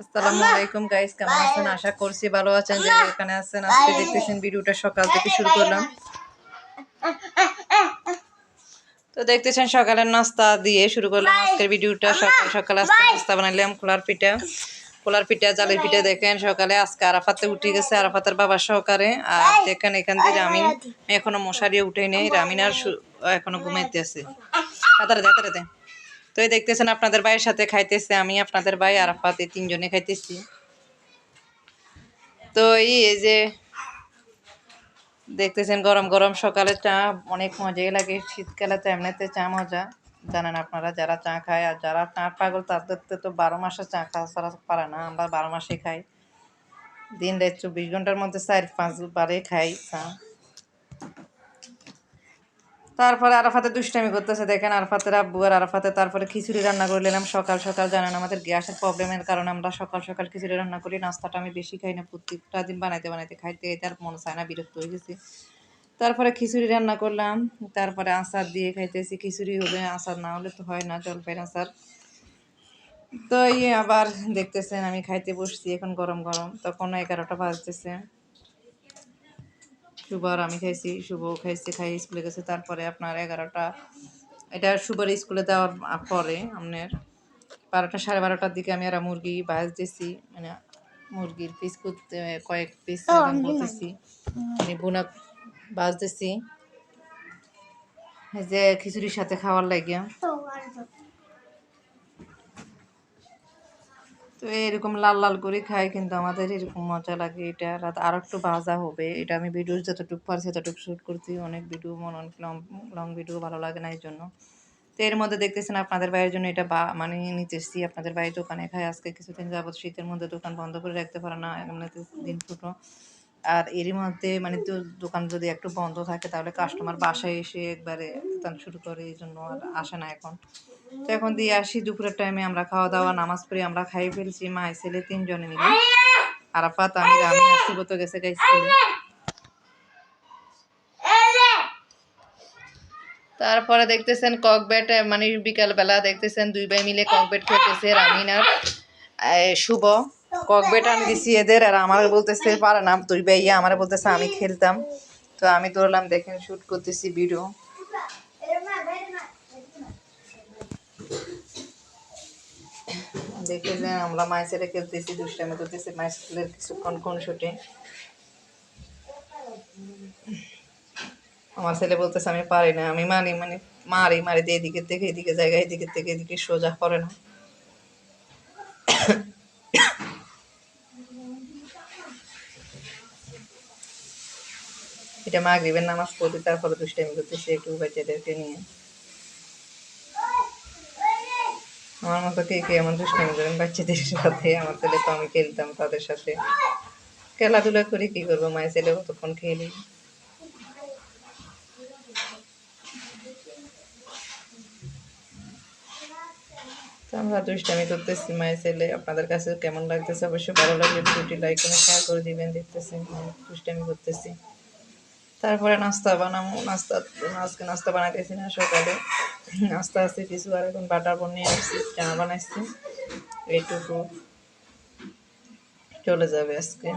আসসালামু আলাইকুম গাইস কেমন আছেন? আশা করছি ভালো আছেন। যে এখানে আছেন আজকে দেখতেছেন ভিডিওটা সকাল থেকে শুরু করলাম। তো দেখতেছেন সকালের নাস্তা দিয়ে শুরু করলাম। আজকের ভিডিওটা সকাল সকাল আজকে নাস্তা বানাইলাম খোলার পিঠা। খোলার পিঠা জালের পিঠা দেখেন সকালে আজকে আরাফাতে উঠে গেছে আরাফাতের বাবার সহকারে। আর দেখেন এখান দিয়ে রামিন এখনও মশারি উঠে নেই রামিন আর এখনও ঘুমাইতে আছে। তো এই দেখতেছেন আপনাদের ভাইয়ের সাথে খাইতেছে আমি, আপনাদের ভাই, আরাফাত, এই তিনজনে খাইতেছি। তো এই এই যে দেখতেছেন গরম গরম সকালে চা, অনেক মজাই লাগে। শীতকালে তো এমনিতে চা মজা। জানেন আপনারা, যারা চা খায় আর যারা চা পাগল তাদের তো বারো মাসে চা খাওয়া ছাড়া পারে না। আমরা বারো মাসে খাই। দিন রাত চব্বিশ ঘণ্টার মধ্যে চার পাঁচ বারে খাই চা। তারপরে আরাফাতে দুষ্টামি করতেছে, দেখেন আরাফাতের আব্বু আর আরাফাতে তারপরে খিচুড়ি রান্না করে নিলাম। সকাল সকাল জানেন আমাদের গ্যাসের প্রবলেমের কারণে আমরা সকাল সকাল খিচুড়ি রান্না করি, নাস্তাটা আমি বেশি খাই না প্রত্যেকটা দিন বানাইতে বানাইতে খাইতে আর মনে চায় না, বিরক্ত হয়ে গেছি। তারপরে খিচুড়ি রান্না করলাম, তারপরে আচার দিয়ে খাইতেছি, খিচুড়ি হবে, আচার না হলে তো হয় না, জলপাইয়ের আচার। তো এই আবার দেখতেছেন আমি খাইতে বসছি এখন গরম গরম, তখন এগারোটা বাজতেছে। আর আমি খাইছি শুভ খাইছে খাই স্কুলে গেছে। তারপরে আপনার এগারোটা এটা শুভর স্কুলে দেওয়ার পরে আপনার বারোটা সাড়ে বারোটার দিকে আমি আর মুরগি ভাজ দিছি মানে মুরগির পিস করতে কয়েক পিস করতেছি মানে বোনা ভাজ দিছি এই যে খিচুড়ির সাথে খাওয়ার লাগিয়া। তো এরকম লাল লাল করে খাই কিন্তু আমাদের এরকম মজা লাগে এটা। রাত আর একটু ভাজা হবে, এটা আমি ভিডিও যতটুকু পারছি ততটুকু শ্যুট করছি, অনেক ভিডিও মনে অনেক লং লং ভিডিও ভালো লাগে না এই জন্য। তো এর মধ্যে দেখতেছেন আপনাদের বাইরের জন্য এটা বা মানে নিতে এসেছি, আপনাদের বাইরে দোকানে খাই আজকে কিছুদিন যাবত শীতের মধ্যে দোকান বন্ধ করে রাখতে পারে না এমনিতে দিন ফুটো আর এরই মধ্যে মানে তো দোকান যদি একটু বন্ধ থাকে, তাহলে কাস্টমার বাসায় এসে একবারে শুরু করে, এই জন্য আর আসে না এখন। তো এখন দিয়ে আসি, দুপুরের টাইমে আমরা খাওয়া দাওয়া নামাজ পড়ে, আমরা খাই ফেলছি, মা ছেলে তিনজনে মিলে। আরাফাত, আমি আমি আসি তো গেছে গাই স্কুলে তারপরে দেখতেছেন ককবেট মানে বিকালবেলা দেখতেছেন দুই ভাই মিলে ককবেট খেতেছে রামিন আর শুভ। ককবেট আনি দিছি এদের, আর আমার বলতেছে, পারে না, দুই ভাই আমার বলতেছে, আমি খেলতাম। তো আমি ধরলাম, দেখেন শুট করতেছি ভিডিও দেখতেছেন আমরা মায়ের ছেলে খেলতেছি, দুষ্টামি করতেছি, মায়ের স্কুলের কিছুক্ষণ কোন শুটে। আমার ছেলে বলতেছে, আমি পারি না, আমি মানি মানে মারি মারি, দিয়ে এদিকে থেকে, এদিকে জায়গায় এদিকে থেকে, এদিকে সোজা করে না। এটা মাগরিবের নামাজ পড়তে, তারপরে দুষ্টামি করতেছি, একটু বাচ্চাদেরকে নিয়ে। আমার মতো কে কে আমার দুষ্টামি করেন? বাচ্চাদের সাথে, আমার ছেলে তো আমি খেলতাম তাদের সাথে। খেলাধুলা করে কি করব? মায়ের ছেলে কতক্ষণ খেলি? আমরা দুষ্টামি করতেছি মায়ের ছেলে। আপনাদের কাছে কেমন লাগতেছে? অবশ্যই ভালো লাগলে ভিডিওটি লাইক করে শেয়ার করে দিবেন। দেখতেছি দুষ্টামি করতেছি। তারপরে নাস্তা বানাবো। নাস্তা, আজকে নাস্তা বানাইতেছি না সকালে। নাস্তা আছে কিছু, আর এখন বাটার বোন নিয়ে আসছি, চা বানাইছি। এইটুকু। চলে যাবে আজকে।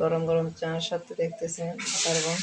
গরম গরম চার সাথে দেখতেছি বাটার বন।